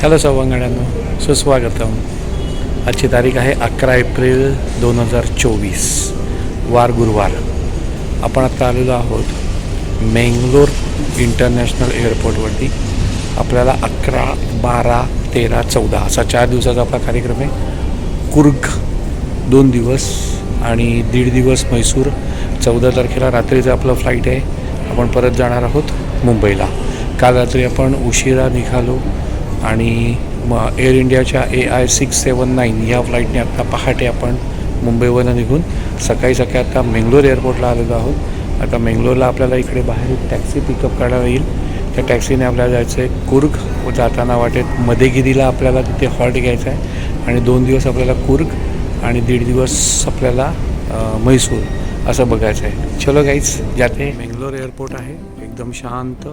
Hello सवंगड्यांनो सुस्वागतम. आजची तारीख आहे अकरा एप्रिल दोन हजार चोवीस वार गुरुवार. आपण आता आलेलो आहोत मेंगलोर इंटरनॅशनल एअरपोर्टवरती. आपल्याला अकरा बारा तेरा चौदा असा चार दिवसाचा आपला कार्यक्रम आहे. कुर्ग दोन दिवस आणि दीड दिवस म्हैसूर. चौदा तारखेला रात्रीचं आपलं फ्लाईट आहे. आपण परत जाणार आहोत मुंबईला. काल रात्री आपण उशिरा निघालो. आणि मग एअर इंडियाच्या A I six seven nine या फ्लाईटने आत्ता पहाटे आपण मुंबईवरून निघून सकाळी सकाळी आता मेंगलोर एअरपोर्टला आलेलो आहोत. आता मेंगलोरला आपल्याला इकडे बाहेर एक टॅक्सी पिकअप करायला येईल. त्या टॅक्सीने आपल्याला जायचं आहे कुर्ग. जाताना वाटेत मध्यगिरीला आपल्याला तिथे हॉल्ट घ्यायचा आहे. आणि दोन दिवस आपल्याला कुर्ग आणि दीड दिवस आपल्याला म्हैसूर असं बघायचं आहे. चलो गाईज जाते मेंगलोर एअरपोर्ट आहे एकदम शांत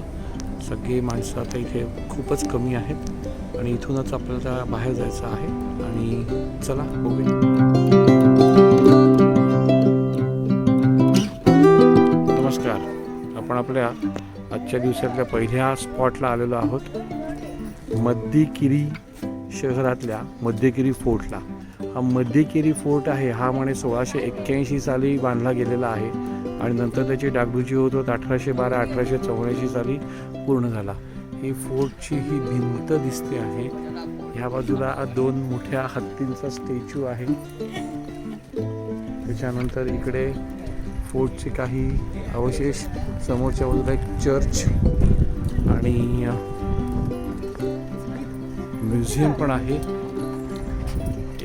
सगळे माणसं आता इथे खूपच कमी आहेत आणि इथूनच आपल्याला बाहेर जायचं आहे. आणि चला बघूया. नमस्कार. आपण आपल्या आजच्या दिवसातल्या पहिल्या स्पॉटला आलेलो आहोत. मध्यकिरी शहरातल्या मध्यकिरी फोर्टला हा मध्यकिरी फोर्ट आहे. हा म्हणे सोळाशे एक्क्याऐंशी साली बांधला गेलेला आहे. आणि नंतर त्याची डागडुजी होत होत अठराशे बारा अठराशे चौऱ्याऐंशी साली पूर्ण झाला. ही फोर्टची ही भिंत दिसते आहे. ह्या बाजूला दोन मोठ्या हत्तींचा स्टॅच्यू आहे. त्याच्यानंतर इकडे फोर्टचे काही अवशेष समोरच्या बाजूला एक चर्च आणि म्युझियम पण आहे.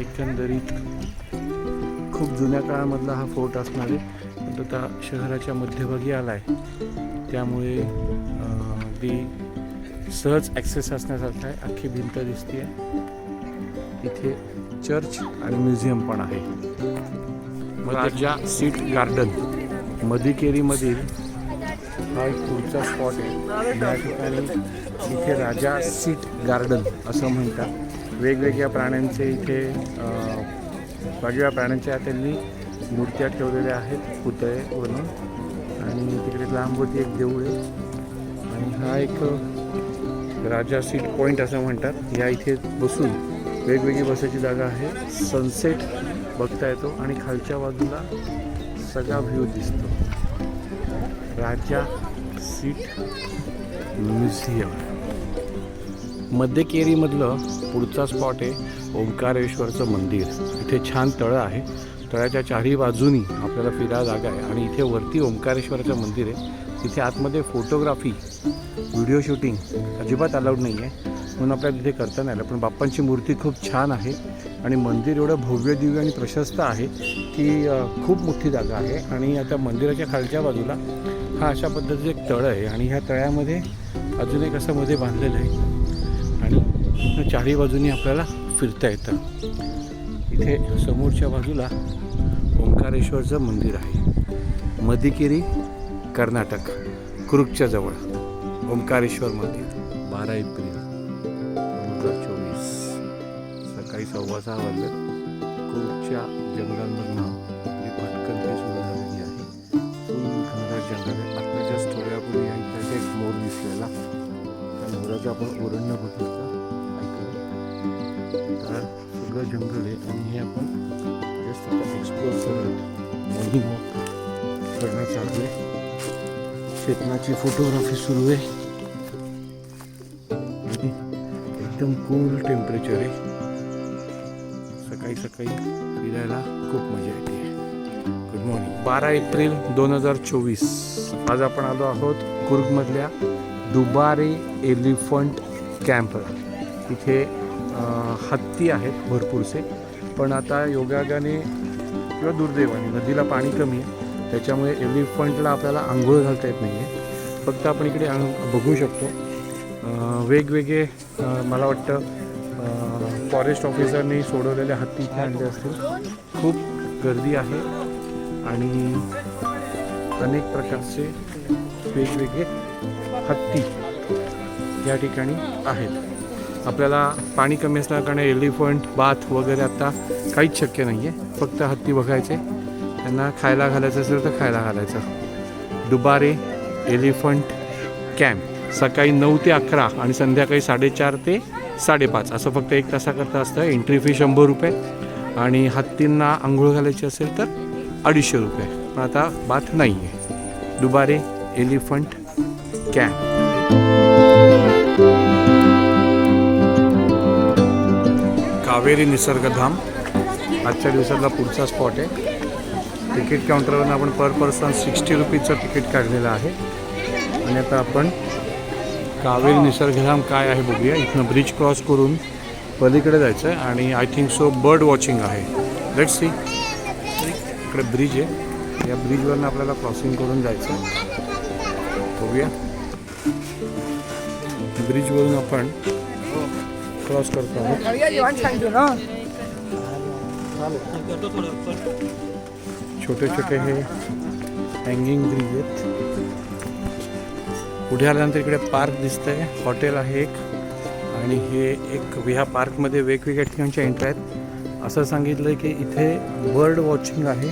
एकंदरीत खूप जुन्या काळामधला हा फोर्ट असणार आहे. आता शहराच्या मध्यभागी आला आहे त्यामुळे ती अगदी सहज ॲक्सेस असण्यासारखं आहे अख्खी भिंत दिसते इथे चर्च आणि म्युझियम पण आहे. राजा सीट गार्डन. मधिकेरीमधील हा एक पुढचा स्पॉट आहे. या ठिकाणी इथे राजा सीट गार्डन असं म्हणतात. वेगवेगळ्या प्राण्यांचे इथे वेगवेगळ्या प्राण्यांच्या त्यांनी मूर्त्या ठेवलेल्या आहेत पुतळे बनून आणि तिकडे लांबवरती एक देऊळ आहे. आणि हा एक राजा सीट पॉईंट असं म्हणतात. या इथे बसून वेगवेगळी बसायची जागा आहे. सनसेट बघता येतो आणि खालच्या बाजूला सगळा व्ह्यू दिसतो. राजा सीट म्युझियम मध्यकेरीमधलं पुढचा स्पॉट आहे ओंकारेश्वरचं मंदिर. इथे छान तळं आहे. तळ्याच्या चारही बाजूनी आपल्याला फिरायला जागा आहे. आणि इथे वरती ओंकारेश्वराचं मंदिर आहे. तिथे आतमध्ये फोटोग्राफी व्हिडिओ शूटिंग अजिबात अलाउड नाही आहे म्हणून आपल्याला तिथे करता नाही आलं. पण बाप्पांची मूर्ती खूप छान आहे. आणि मंदिर एवढं भव्य दिव्य आणि प्रशस्त आहे की खूप मोठी जागा आहे. आणि आता मंदिराच्या खालच्या बाजूला हा अशा पद्धतीचं एक तळं आहे. आणि ह्या तळ्यामध्ये अजून एक असं मध्ये बांधलेलं आहे. आणि चारही बाजूनी आपल्याला फिरता येतं. इथे समोरच्या बाजूला ओंकारेश्वरचं मंदिर आहे. मदिकेरी कर्नाटक कुरुकच्या जवळ. ओंकारेश्वर मंदिर. बारा एप्रिल दोन हजार चोवीस. सकाळी सव्वा सहा वाजल्या कुरुकच्या जंगलांमधनं मी पटकन ते सुरू झालेली आहे. फुल घनदाट जंगल आहे. आत्ताच्या स्टोऱ्यापूर्वी या एक मोर दिसलेला. त्या मोराचं आपण ओरडणं बघितलं. ऐकलं. तर सगळं जंगल आहे आणि हे आपण जस्ट एक्सप्लोर करत मॉर्निंग वॉक करणं चालू आहे शेतनाची फोटोग्राफी सुरू आहे. आणि एकदम कूल टेम्परेचर आहे. सकाळी सकाळी फिरायला खूप मजा येते. गुड मॉर्निंग बारा एप्रिल दोन हजार चोवीस. आज आपण आलो आहोत कुर्गमधल्या दुबारे एलिफंट कॅम्पला इथे हत्ती आहेत भरपूरसे पण आता योगागाने किंवा दुर्दैवाने नदीला पाणी कमी आहे. त्याच्यामुळे एलिफंटला आपल्याला आंघोळ घालता येत नाही आहे फक्त आपण इकडे बघू शकतो. वेगवेगळे मला वाटतं फॉरेस्ट ऑफिसरनी सोडवलेले हत्ती इथे आणले असतील. खूप गर्दी आहे आणि अनेक प्रकारचे वेगवेगळे हत्ती या ठिकाणी आहेत. आपल्याला पाणी कमी असल्याकारणे एलिफंट बाथ वगैरे आता काहीच शक्य नाही आहे फक्त हत्ती बघायचे. त्यांना खायला घालायचं असेल तर खायला घालायचं. Dubare elephant camp. सकाळी नऊ ते अकरा आणि संध्याकाळी साडेचार ते साडेपाच. असं फक्त एक तासाकरता असतं. एंट्री फी शंभर रुपये आणि हत्तींना आंघोळ घालायची असेल तर अडीचशे रुपये. पण आता बात नाही आहे दुबारे एलिफंट कॅम्प. कावेरी निसर्गधाम आजच्या दिवसातला पुढचा स्पॉट आहे. तिकीट काउंटरवरून आपण पर पर्सन सिक्स्टी रुपीजचं तिकीट काढलेलं आहे. आणि आता आपण कावेरी निसर्गधाम काय आहे बघूया. इथनं ब्रिज क्रॉस करून पलीकडे जायचं आहे आणि I think so bird watching आहे. लेट सी इकडे ब्रिज आहे. या ब्रिजवरनं आपल्याला क्रॉसिंग करून जायचं आहे बघूया ब्रिजवरून आपण क्रॉस करतो आहोत छोटे छोटे हे. हँगिंग ब्रिज आहेत. पुढे आल्यानंतर इकडे पार्क दिसतंय. हॉटेल आहे एक. आणि हे एक ह्या पार्कमध्ये वेगवेगळ्या ठिकाणच्या एंट्री आहेत. असं सांगितलं की इथे बर्ड वॉचिंग आहे.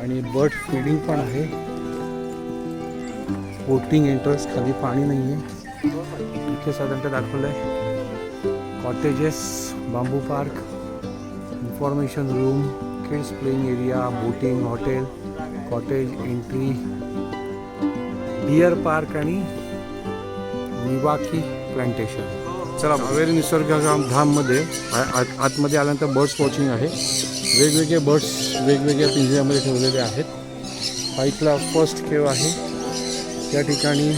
आणि बर्ड फीडिंग पण आहे. बोटिंग एंट्रन्स खाली पाणी नाही आहे इथे साधारणतः दाखवलं आहे cottages bamboo park information room kids playing area boating hotel cottage entry deer park आणि निवाकी प्लांटेशन चला कावेरी निसर्गधाम धाममध्ये आत- आतमध्ये आल्यानंतर बर्ड्स वॉचिंग आहे. वेगवेगळे बर्ड्स वेगवेगळ्या पिंजऱ्यामध्ये ठेवलेले आहेत. हा इथला फर्स्ट केव आहे. त्या ठिकाणी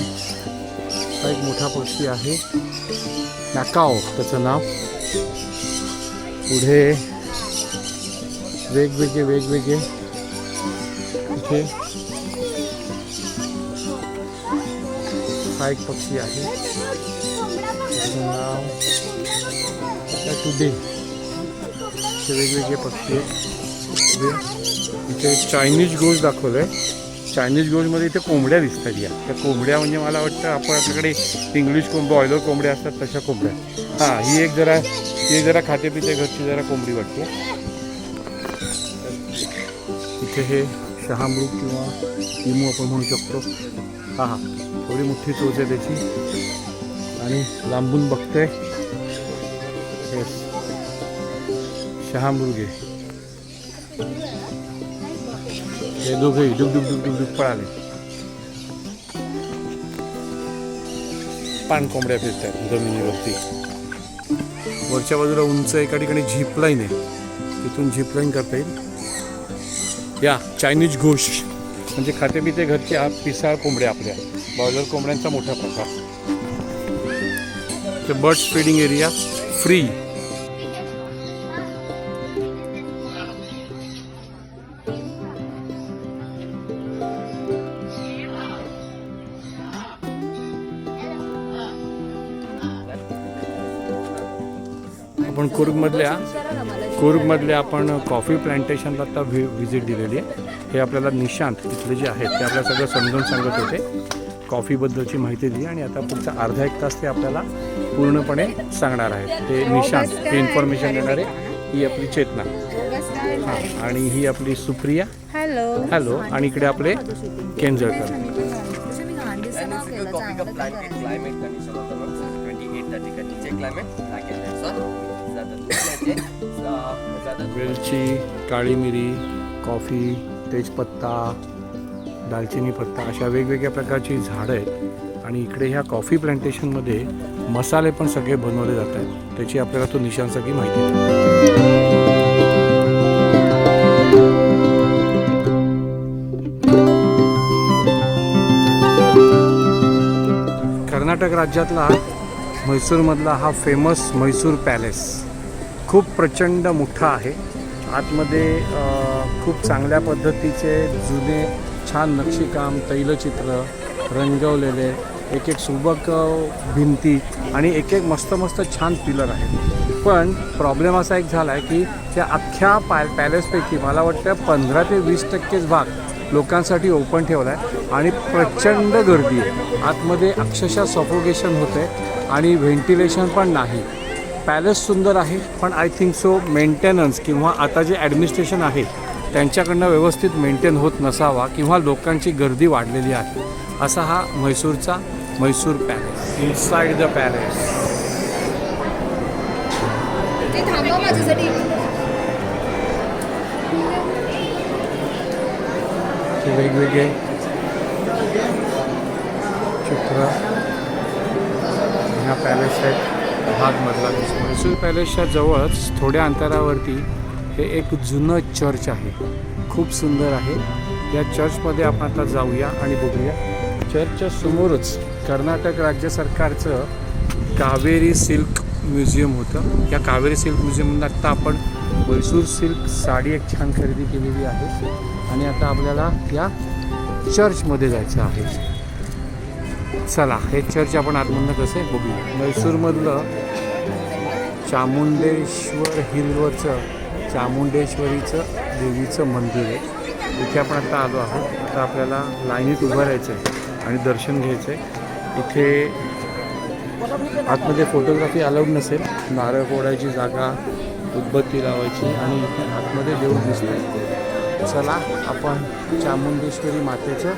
हा एक मोठा पक्षी आहे. नाकाव त्याचं नाव पुढे वेगवेगळे वेगवेगळे इथे हा एक पक्षी आहे त्याचं नाव टुडे वेगवेगळे पक्षी आहेत इथे चायनीज गोज दाखवलं आहे चायनीज गोजमध्ये इथे कोंबड्या दिसतात या. त्या कोंबड्या म्हणजे मला वाटतं आपण आपल्याकडे इंग्लिश कोंब बॉयलर कोंबड्या असतात तशा कोंबड्या. हां ही एक जरा ही जरा खाते पिते घरची जरा कोंबडी वाटते. इथे हे शहामृग किंवा इमू आपण म्हणू शकतो. हां हां. थोडी मोठी चोच आहे त्याची. आणि लांबून बघते येस शहामृग आहे. हे दोघे डुग डुग डुग डुग डुग पळाले. पान कोंबड्या फिरतात जमिनीवरती. वरच्या बाजूला उंच एका ठिकाणी झीप लाईन आहे. तिथून झीप लाईन करता येईल. या चायनीज घोष. म्हणजे खाते पिते घरचे हा पिसाळ कोंबड्या आपल्या. बॉयलर कोंबड्यांचा मोठा प्रकार. ते बर्ड्स स्पीडिंग एरिया फ्री कुर्गमधल्या कुर्गमधल्या आपण कॉफी प्लांटेशनला आता व्हि व्हिजिट दिलेली आहे. हे आपल्याला निशांत इथले जे आहेत ते आपल्याला सगळं समजून सांगत होते. कॉफीबद्दलची माहिती दिली आणि आता पुढचा अर्धा एक तास ते आपल्याला पूर्णपणे सांगणार आहेत. ते निशांत हे इन्फॉर्मेशन देणारे ही आपली चेतना. हां आणि ही आपली सुप्रिया. हॅलो हॅलो आणि इकडे आपले केंजळकर. Physical copy का climate climate condition होतं मग 28 त्या ठिकाणीचे climate. लागेल वेलची काळी मिरी कॉफी तेजपत्ता दालचिनी पत्ता अशा वेगवेगळ्या प्रकारची झाडं आहेत. आणि इकडे ह्या कॉफी प्लांटेशनमध्ये मसाले पण सगळे बनवले जात आहेत. त्याची आपल्याला तो निशान सगळी माहिती आहे. कर्नाटक राज्यातला म्हैसूरमधला हा फेमस म्हैसूर पॅलेस खूप प्रचंड मोठा आहे. आतमध्ये खूप चांगल्या पद्धतीचे जुने छान नक्षीकाम तैलचित्र रंगवलेले एक एक सुबक भिंती आणि एक एक मस्त मस्त छान पिलर आहेत. पण प्रॉब्लेम असा एक झाला आहे की त्या अख्ख्या पॅ पॅलेसपैकी मला वाटतं पंधरा ते वीस टक्केच भाग लोकांसाठी ओपन ठेवला आहे आणि प्रचंड गर्दी आहे. आतमध्ये अक्षरशः सफोगेशन होते आणि व्हेंटिलेशन पण नाही. पॅलेस सुंदर आहे पण आय थिंक सो मेंटेनन्स किंवा आता जे ॲडमिनिस्ट्रेशन आहे त्यांच्याकडनं व्यवस्थित मेंटेन होत नसावा किंवा लोकांची गर्दी वाढलेली आहे. असा हा म्हैसूरचा Mysore palace inside the palace वेगवेगळे चित्र ह्या पॅलेस आहेत. भागमधला दिसतो. म्हैसूर पॅलेसच्या जवळच थोड्या अंतरावरती हे एक जुनं चर्च आहे. खूप सुंदर आहे. या चर्चमध्ये आपण आता जाऊया आणि बघूया. चर्चच्या समोरच कर्नाटक राज्य सरकारचं कावेरी सिल्क म्युझियम होतं. या कावेरी सिल्क म्युझियममधून आत्ता आपण म्हैसूर सिल्क साडी एक छान खरेदी केलेली आहे. आणि आता आपल्याला या चर्चमध्ये जायचं आहे. चला हे चर्च आपण आतमधनं कसं आहे? बघूया. मैसूरमधलं चामुंडेश्वर हिलवरचं चामुंडेश्वरीचं देवीचं मंदिर आहे. इथे आपण आता आलो आहोत. आता आपल्याला लाईनीत उभं राहायचं आहे आणि दर्शन घ्यायचं आहे इथे आतमध्ये फोटोग्राफी अलाउड नसेल. नारळ फोडायची जागा उदबत्ती लावायची आणि इथे आतमध्ये देऊळ दिसतंय. चला आपण चामुंडेश्वरी मातेचं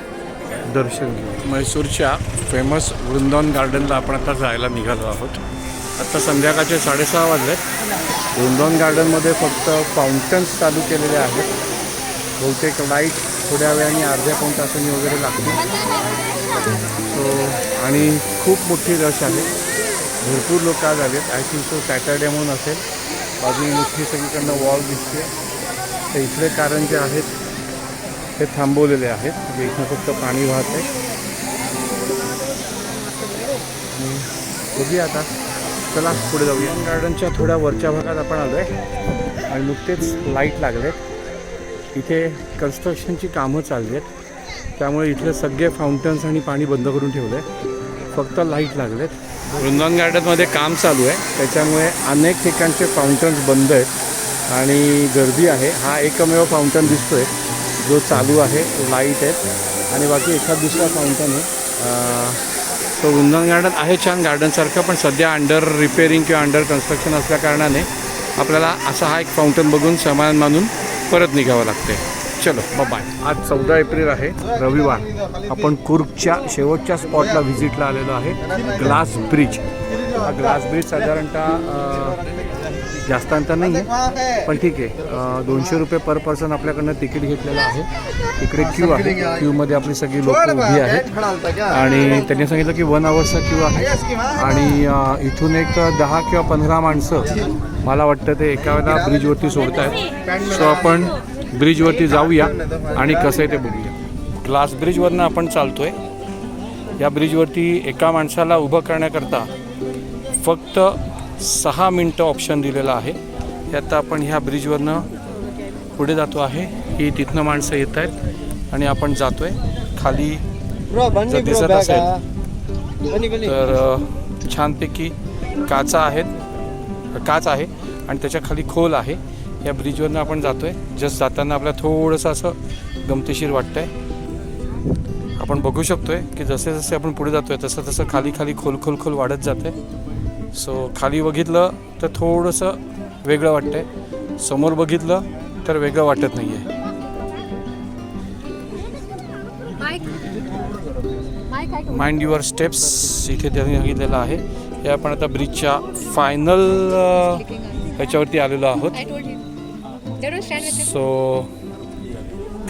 दर्शन घेऊ. म्हैसूरच्या फेमस वृंदावन गार्डनला आपण आता जायला निघालो आहोत. आता संध्याकाळचे साडेसहा वाजले वृंदावन गार्डनमध्ये फक्त फाउंटन्स चालू केलेले आहेत. बहुतेक लाइट थोड्या वेळाने अर्ध्या पाऊन तासांनी वगैरे लागतील. सो आणि खूप मोठी रश आहे. भरपूर लोक आज आलेत. आय थिंक सो सॅटर्डे म्हणून असेल. बाजूने मोठी सगळीकडनं वॉल दिसते. तर इथले कारण जे आहेत हे थांबवलेले आहेत. म्हणजे इथं फक्त पाणी वाहत आहे. बघूया आता. चला पुढे जाऊया. गार्डनच्या थोड्या वरच्या भागात आपण आलो आहे आणि नुकतेच लाइट लागलेत. इथे कन्स्ट्रक्शनची कामं चालली आहेत त्यामुळे इथले सगळे फाउंटन्स आणि पाणी बंद करून ठेवलं आहे फक्त लाइट लागलेत. वृंदावन गार्डनमध्ये काम चालू आहे. त्याच्यामुळे अनेक ठिकाणचे फाउंटन्स बंद आहेत. आणि गर्दी आहे. हा एकमेव फाउंटन आहे जो चालू आहे लाइट आहेत आणि बाकी एखाद दुसरा फाउंटन आहे. तो वृंदावन गार्डन आहे छान गार्डनसारखं पण सध्या अंडर रिपेअरिंग किंवा अंडर कन्स्ट्रक्शन असल्याकारणाने आपल्याला असा हा एक फाउंटन बघून सामान मानून परत निघावं लागते चलो बाय आज चौदा एप्रिल आहे रविवार. आपण कुर्गच्या शेवटच्या स्पॉटला व्हिजिटला आलेलो आहे ग्लास ब्रिज हा ग्लास ब्रिज साधारणतः जास्त अंतर नाही आहे. पण ठीक आहे. दोनशे रुपये पर पर्सन आपल्याकडनं तिकीट घेतलेलं आहे. इकडे क्यू आहे. क्यूमध्ये आपली सगळी लोक उभी आहेत. आणि त्यांनी सांगितलं की वन आवर्सचा क्यू आहे. आणि इथून एक दहा किंवा पंधरा माणसं मला वाटतं ते एका वेळेला ब्रिजवरती सोडत आहेत सो आपण ब्रिजवरती जाऊया आणि कसं आहे ते बघूया. ग्लास ब्रिजवरनं आपण चालतोय. या ब्रिजवरती एका माणसाला उभं करण्याकरता फक्त सहा मिनटं ऑप्शन दिलेलं आहे. आता आपण ह्या ब्रिजवरनं पुढे जातो आहे. ही तिथनं माणसं येत आहेत आणि आपण जातोय. खाली जर दिसत असेल तर छानपैकी काचा आहेत. काच आहे आणि त्याच्याखाली खोल आहे. या ब्रिजवरनं आपण जातोय. जस्ट जाताना आपल्याला थोडंसं असं गमतीशीर वाटतंय. आपण बघू शकतोय की जसे जसे आपण पुढे जातोय तसं तसं खाली खाली खोल खोल खोल वाढत जाते सो खाली बघितलं तर थोडंसं वेगळं वाटतंय. समोर बघितलं तर वेगळं वाटत नाही आहे माइंड युअर स्टेप्स इथे त्यांनी सांगितलेलं आहे. हे आपण आता ब्रिजच्या फायनल ह्याच्यावरती आलेलो आहोत. सो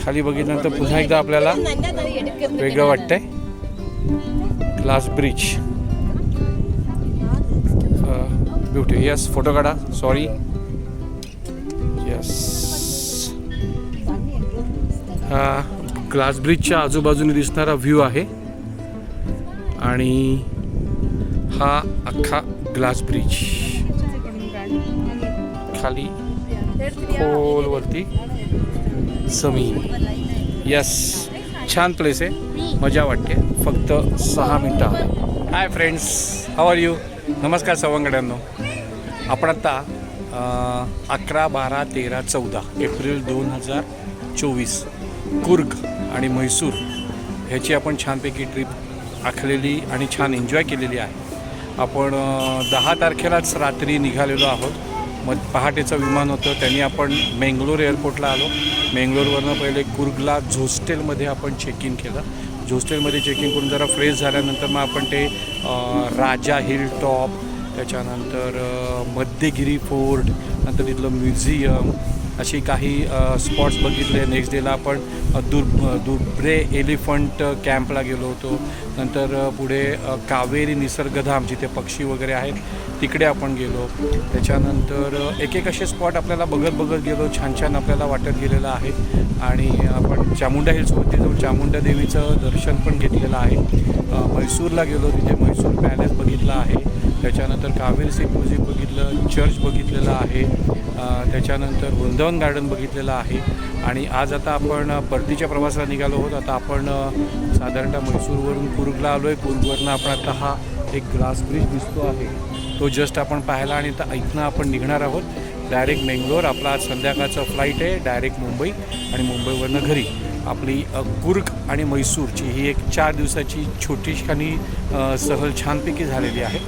खाली बघितल्यानंतर पुन्हा एकदा आपल्याला वेगळं वाटतंय. Glass bridge beauty. Yes photo काढा. सॉरी यस हा ग्लास ब्रिजच्या आजूबाजूने दिसणारा व्ह्यू आहे. आणि हा अख्खा ग्लास ब्रिज खाली खोलवरती जमीन. यस छान प्लेस आहे. मजा वाटते. फक्त सहा मिनटं hi friends how are you नमस्कार सवंगड्यांनो आपण आता अकरा बारा तेरा चौदा एप्रिल दोन हजार चोवीस कुर्ग आणि म्हैसूर ह्याची आपण छानपैकी ट्रिप आखलेली आणि छान एन्जॉय केलेली आहे. आपण दहा तारखेलाच रात्री निघालेलो आहोत. मग पहाटेचं विमान होतं त्यांनी आपण मेंगलोर एअरपोर्टला आलो. मेंगलोरवरनं पहिले कुर्गला झोस्टेलमध्ये आपण चेक इन केलं. झोस्टेलमध्ये चेक इन करून जरा फ्रेश झाल्यानंतर मग आपण ते राजा हिल टॉप त्याच्यानंतर मध्यगिरी फोर्ट नंतर तिथलं म्युझियम अशी काही स्पॉट्स बघितले. नेक्स्ट डेला आपण दुर् दुर्ब्रे एलिफंट कॅम्पला गेलो होतो. नंतर पुढे कावेरी निसर्गधाम जिथे पक्षी वगैरे आहेत तिकडे आपण गेलो. त्याच्यानंतर एक एक असे स्पॉट आपल्याला बघत बघत गेलो. छान छान आपल्याला वाटत गेलेलं आहे. आणि आपण चामुंडा हिल्सवरती जाऊन चामुंडा देवीचं दर्शन पण घेतलेलं आहे. म्हैसूरला गेलो तिथे म्हैसूर पॅलेस बघितला आहे. त्याच्यानंतर कावेरी सिक म्युझिक बघितलं चर्च बघितलेलं आहे त्याच्यानंतर वृंदावन गार्डन बघितलेलं आहे. आणि आज आता आपण परतीच्या प्रवासाला निघालो आहोत. आता आपण साधारणतः म्हैसूरवरून कुर्गला आलो आहे कुर्गवरनं आपण आता हा एक ग्लास ब्रिज दिसतो आहे. तो जस्ट आपण पाहायला आणि आता इथनं आपण निघणार आहोत. डायरेक्ट मेंगलोर. आपला आज संध्याकाळचा फ्लाईट आहे. डायरेक्ट मुंबई. आणि मुंबईवरनं घरी. आपली कुर्ग आणि म्हैसूरची ही एक चार दिवसाची छोटीखानी सहल छानपैकी झालेली आहे.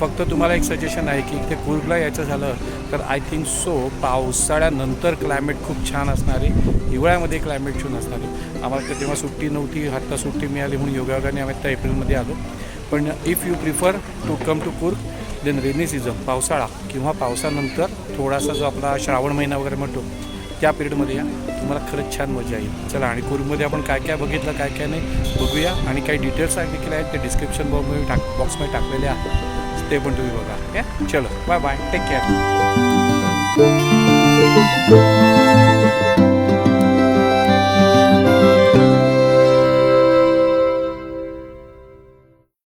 फक्त तुम्हाला एक सजेशन आहे की इथे कुर्गला यायचं झालं तर आय थिंक सो पावसाळ्यानंतर क्लायमेट खूप छान असणारी हिवाळ्यामध्ये क्लायमेट छान असणारी. आम्हाला तर तेव्हा सुट्टी नव्हती आत्ता सुट्टी मिळाली म्हणून योगायोगाने आम्ही आत्ता एप्रिलमध्ये आलो. पण if you prefer to come to Coorg then rainy season पावसाळा किंवा पावसानंतर थोडासा जो आपला श्रावण महिना वगैरे म्हणतो त्या पिरियडमध्ये या. तुम्हाला खरंच छान मजा येईल. चला आणि कुर्गमध्ये आपण काय काय बघितलं काय काय नाही बघूया. आणि काही डिटेल्स आहे देखील आहेत ते डिस्क्रिप्शन बॉक्समध्ये टाक बॉक्समध्ये टाकलेले आहेत ते पण तुम्ही बघा या चलो बाय बाय टेक केअर